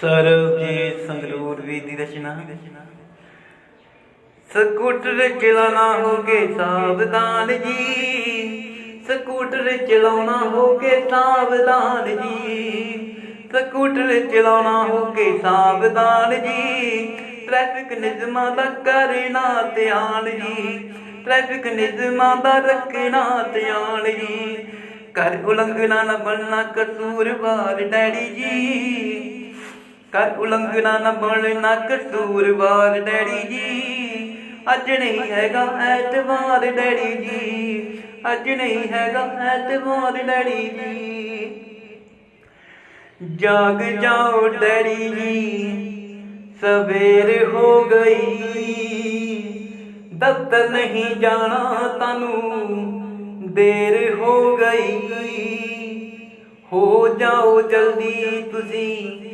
ਸਰਬਜੀਤ ਸੰਗਰੂਰ ਵੀ ਦੀ ਰਚਨਾ। ਸਕੂਟਰ ਚਲਾਉਣਾ ਹੋਗੇ ਸਾਵਧਾਨ ਜੀ। ਸਕੂਟਰ ਚਲਾਉਣਾ ਹੋਗੇ ਸਾਵਧਾਨ ਜੀ। ਸਕੂਟਰ ਚਲਾਉਣਾ ਹੋਗੇ ਸਾਵਧਾਨ ਜੀ। ਟ੍ਰੈਫਿਕ ਨਿਯਮਾਂ ਦਾ ਕਰਨਾ ਧਿਆਨ ਜੀ। ਟ੍ਰੈਫਿਕ ਨਿਯਮਾਂ ਦਾ ਰੱਖਣਾ ਧਿਆਨ ਜੀ। ਕਰ ਉਲੰਘਣਾ ਨਾ ਬਣਨਾ ਕਸੂਰਵਾਰ ਡੈਡੀ ਜੀ। ਕਰ ਉਲੰਘਣਾ ਨਾ ਬਣਨਾ ਕਸੂਰਵਾਰ ਡੈਡੀ ਜੀ। ਅੱਜ ਨਹੀਂ ਹੈਗਾ ਐਤਵਾਰ ਡੈਡੀ ਜੀ। ਅੱਜ ਨਹੀਂ ਹੈਗਾ ਐਤਵਾਰ ਡੈਡੀ ਜੀ। ਜਾਗ ਜਾਓ ਡੈਡੀ ਜੀ। ਸਵੇਰ ਹੋ ਗਈ। ਦਫ਼ਤਰ ਨਹੀਂ ਜਾਣਾ ਤੁਹਾਨੂੰ। ਦੇਰ ਹੋ ਗਈ। ਹੋ ਜਾਓ ਜਲਦੀ ਤੁਸੀਂ।